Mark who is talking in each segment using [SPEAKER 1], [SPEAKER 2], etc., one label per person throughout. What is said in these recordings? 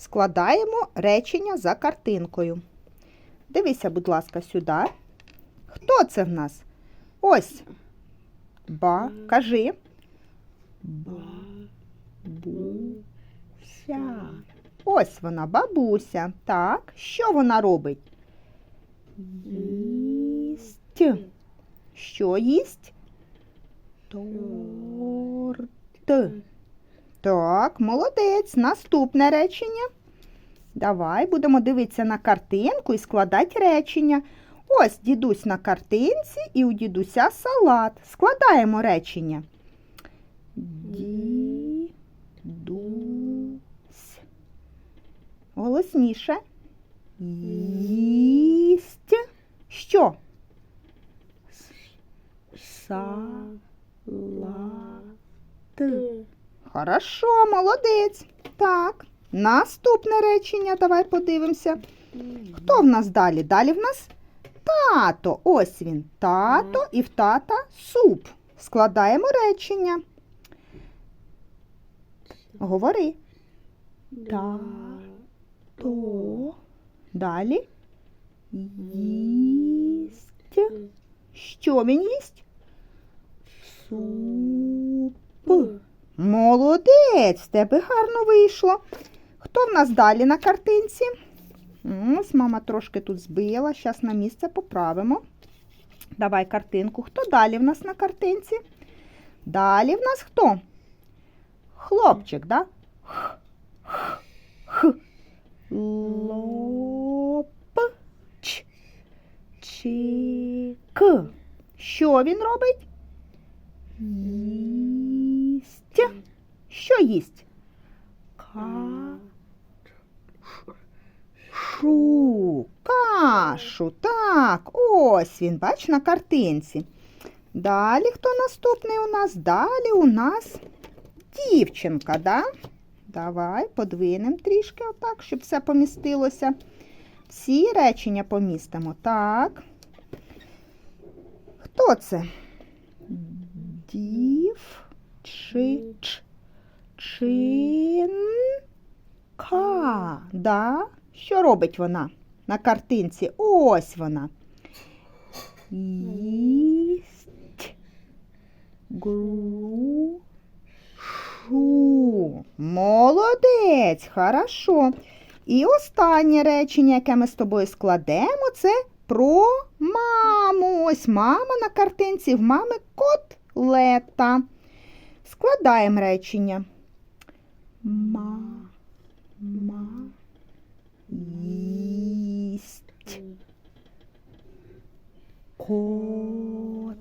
[SPEAKER 1] складаємо речення за картинкою. Дивися, будь ласка, сюди. Хто це в нас? Ось. Ба. Кажи. Бабуся. Ось вона, бабуся. Так. Що вона робить? Їсть. Що їсть? Торт. Так, молодець. Наступне речення. Давай будемо дивитися на картинку і складати речення. Ось дідусь на картинці і у дідуся салат. Складаємо речення. Дідусь. Голосніше. Їсть. Що? Салат. Хорошо, молодець. Так. Наступне речення. Давай подивимося. Хто в нас далі? Далі в нас тато. Ось він. Тато і в тата суп. Складаємо речення. Говори. Тато. Далі. Їсть. Що він їсть? Суп. Молодець, тебе гарно вийшло. Хто в нас далі на картинці? Ось мама трошки тут збила. Зараз на місце поправимо. Давай картинку. Хто далі в нас на картинці? Далі в нас хто? Хлопчик, да? Х, х, х. Лоп. Чик. Що він робить? Що їсть? Кашу. Кашу. Так, ось він, бач, на картинці. Далі хто наступний у нас? Далі у нас дівчинка, да? Давай подвинемо трішки отак, щоб все помістилося. Всі речення помістимо. Так. Хто це? Дів. Чинка. Да? Що робить вона на картинці? Ось вона. Їсть. Грушу. Молодець, хорошо. І останнє речення, яке ми з тобою складемо, це про маму. Ось мама на картинці, в мами котлета. Складаємо речення. Мама їсть котлету.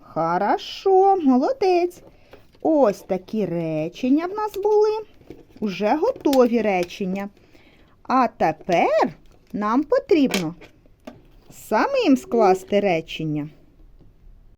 [SPEAKER 1] Хорошо, молодець. Ось такі речення в нас були. Уже готові речення. А тепер нам потрібно самим скласти речення.